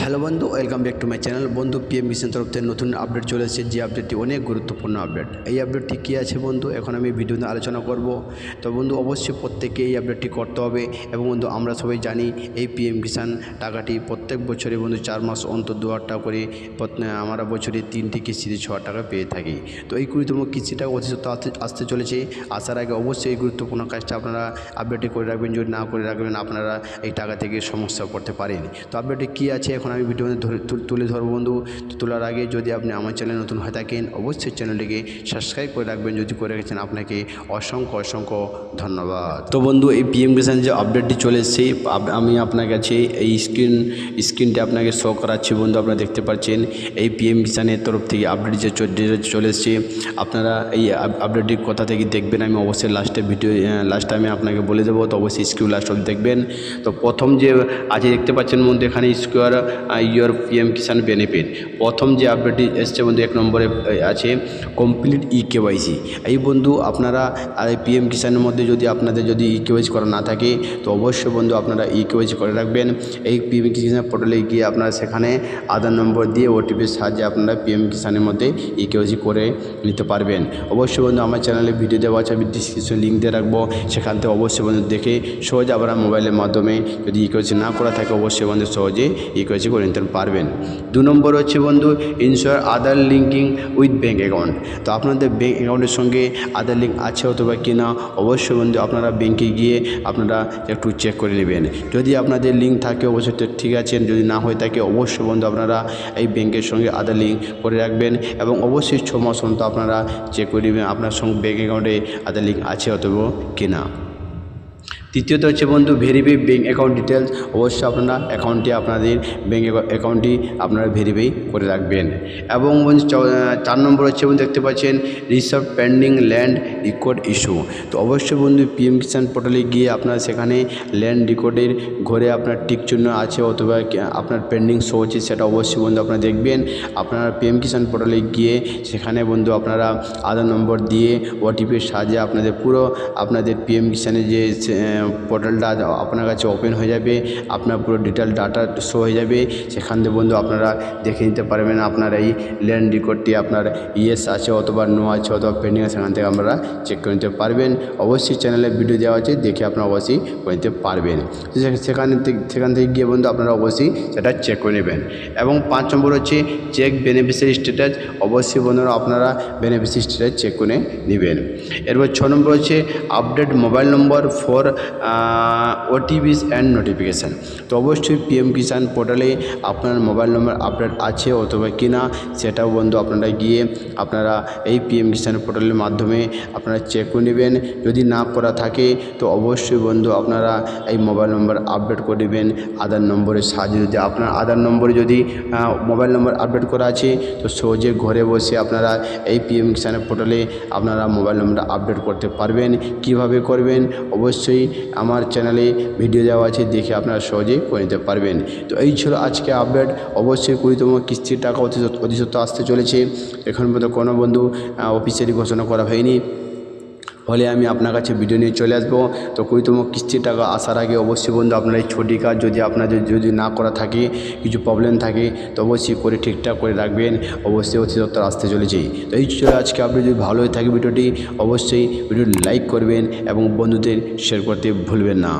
Hello বন্ধু, welcome back to my channel. বন্ধু, PM mission তরফ থেকে নতুন আপডেট চলে এসেছে। যে আপডেটটি অনেক গুরুত্বপূর্ণ আপডেট। এই আপডেটটি কী আছে বন্ধু? এখন আমি ভিডিওতে আলোচনা করব। তো বন্ধু, অবশ্যই প্রত্যেককে এই আপডেটটি করতে হবে। এবং বন্ধু, আমরা সবাই জানি এই পিএম কিষাণ টাকাটি প্রত্যেক বছরে বন্ধু চার মাস অন্তর দু হাজার টাকা করে আমরা বছরে তিনটি কিস্তিতে ছ টাকা পেয়ে থাকি। তো এই গুরুত্বপূর্ণ কিস্তিটা অতি আসতে চলেছে। আসার আগে অবশ্যই এই গুরুত্বপূর্ণ কাজটা আপনারা আপডেটটি করে রাখবেন। যদি না করে রাখবেন, আপনারা এই টাকা থেকে সমস্যা করতে পারেন। তো আপডেটটি কী আছে, এখন আমি ভিডিওতে ধরে তুলে ধরবো বন্ধু। তোলার আগে যদি আপনি আমার চ্যানেল নতুন হয়ে থাকেন, অবশ্যই চ্যানেলটিকে সাবস্ক্রাইব করে রাখবেন। যদি করে রেখেছেন আপনাকে অসংখ্য অসংখ্য ধন্যবাদ। তো বন্ধু, এই পিএম কিষাণ যে আপডেটটি চলে এসেছে আমি আপনার কাছে এই স্ক্রিন স্ক্রিনটি আপনাকে শো করাচ্ছি বন্ধু, আপনারা দেখতে পাচ্ছেন। এই পিএম কিষাণের তরফ থেকে আপডেট যে চলে এসেছে, আপনারা এই আপ- আপডেটটি কোথা থেকে দেখবেন, আমি অবশ্যই লাস্টে ভিডিও লাস্টে আমি আপনাকে বলে দেবো। তো অবশ্যই স্ক্রিন লাস্ট দেখবেন। তো প্রথম যে, আজ দেখতে পাচ্ছেন বন্ধু, এখানে square your PM Kisan benefit প্রথম যে আপডেটটি এসছে বন্ধু, এক নম্বরে আছে কমপ্লিট ই কেওয়াইসি এই বন্ধু, আপনারা আর পিএম কিষাণের মধ্যে যদি আপনাদের যদি ই কেওয়াইসি করা না থাকে, তো অবশ্যই বন্ধু আপনারা ই কেওয়াইসি করে রাখবেন। এই পিএম কিষাণ পোর্টালে গিয়ে আপনারা সেখানে আধার নম্বর দিয়ে ওটিপির সাহায্যে আপনারা পিএম কিষাণের মধ্যে ই কেওয়াইসি করে নিতে পারবেন। অবশ্যই বন্ধু, আমার চ্যানেলে ভিডিও দেওয়া আছে, আমি ডিসক্রিপশন লিঙ্ক দিয়ে রাখব। সেখান থেকে অবশ্যই বন্ধু দেখে, সহজে আপনারা মোবাইলের মাধ্যমে যদি ই কেওয়াইসি না করা থাকে, অবশ্যই বন্ধু সহজে ই কেওয়াইসি করে নিতে পারবেন। দু নম্বর হচ্ছে বন্ধু ensure Aadhaar linking with bank account তো আপনাদের ব্যাঙ্ক অ্যাকাউন্টের সঙ্গে আদার লিঙ্ক আছে অথবা কি না অবশ্যই বন্ধু আপনারা ব্যাঙ্কে গিয়ে আপনারা একটু চেক করে নেবেন। যদি আপনাদের লিঙ্ক থাকে, অবশ্যই তো ঠিক আছে। যদি না হয়ে থাকে, অবশ্যই বন্ধু আপনারা এই ব্যাঙ্কের সঙ্গে আদার লিঙ্ক করে রাখবেন এবং অবশ্যই ছ মাস অন্তর আপনারা চেক করে নেবেন আপনার সঙ্গে ব্যাঙ্ক অ্যাকাউন্টে আদার লিঙ্ক আছে অথবা কি না তৃতীয়ত হচ্ছে বন্ধু ভেরিফাই ব্যাঙ্ক অ্যাকাউন্ট ডিটেলস অবশ্যই আপনারা অ্যাকাউন্টটি আপনাদের ব্যাঙ্ক অ্যাকাউন্টটি আপনারা ভেরিফাই করে রাখবেন। এবং বন্ধু চার নম্বর হচ্ছে বন্ধু দেখতে পাচ্ছেন resolve pending land record issue. তো অবশ্যই বন্ধু পিএম কিষাণ পোর্টালে গিয়ে আপনারা সেখানে ল্যান্ড রেকর্ডের ঘরে আপনার টিক চিহ্ন আছে অথবা আপনার পেন্ডিং শো হচ্ছে সেটা অবশ্যই বন্ধু আপনারা দেখবেন। আপনারা পিএম কিষাণ পোর্টালে গিয়ে সেখানে বন্ধু আপনারা আধার নম্বর দিয়ে ওটিপির সাহায্যে আপনাদের পুরো আপনাদের পিএম কিষাণের যে পোর্টালটা আপনার কাছে ওপেন হয়ে যাবে, আপনার পুরো ডিটেল ডাটা শো হয়ে যাবে। সেখান থেকে বন্ধু আপনারা দেখে নিতে পারবেন আপনার এই ল্যান্ড রেকর্ডটি আপনার ইয়েস আছে অথবা নো আছে অথবা পেন্ডিং আছে, সেখান থেকে আপনারা চেক করে নিতে পারবেন। অবশ্যই চ্যানেলে ভিডিও দেওয়া আছে, দেখে আপনারা অবশ্যই করে নিতে পারবেন। সেখানে থেকে, সেখান থেকে গিয়ে বন্ধু আপনারা অবশ্যই সেটা চেক করে নেবেন। এবং পাঁচ নম্বর হচ্ছে চেক বেনিফিশিয়ারি স্ট্যাটাস অবশ্যই বন্ধুরা আপনারা বেনিফিশিয়ারি স্ট্যাটাস চেক করে নেবেন। এরপর ছ নম্বর হচ্ছে update mobile number for OTPs and notification তো অবশ্যই পিএম কিষাণ পোর্টালে আপনার মোবাইল নম্বর আপডেট আছে অথবা কি না সেটাও বন্ধু আপনারা গিয়ে আপনারা এই পিএম কিষাণ পোর্টালের মাধ্যমে আপনারা চেক করে নেবেন। যদি না করা থাকে, তো অবশ্যই বন্ধু আপনারা এই মোবাইল নম্বর আপডেট করে নেবেন। আধার নম্বরের সাহায্যে যদি আপনার আধার নম্বরে যদি মোবাইল নম্বর আপডেট করা আছে, তো সহজে ঘরে বসে আপনারা এই পিএম কিষাণের পোর্টালে আপনারা মোবাইল নম্বরটা আপডেট করতে পারবেন। কীভাবে করবেন? অবশ্যই আমার চ্যানেলে ভিডিও দেওয়া আছে, দেখে আপনারা সহজেই করে নিতে পারবেন। তো এই ছিল আজকে আপডেট অবশ্যই কুড়িতম কিস্তির টাকা অতি সত্ত্বর আসতে চলেছে। এখন পর্যন্ত কোনো বন্ধু অফিসিয়ালি ঘোষণা করা হয়নি। ফলে আমি আপনার কাছে ভিডিও নিয়ে চলে আসব। তো কুড়িতম কিস্তির টাকা আসার আগে অবশ্যই বন্ধু আপনার এই ছোটি কাজ যদি আপনাদের যদি না করা থাকে, কিছু প্রবলেম থাকে, তো অবশ্যই করে ঠিকঠাক করে রাখবেন। অবশ্যই অতি আসতে চলেছে। তো এই ছিল আজকে আপনি যদি ভালো হয়ে থাকে ভিডিওটি অবশ্যই ভিডিও লাইক করবেন এবং বন্ধুদের শেয়ার করতে ভুলবেন না।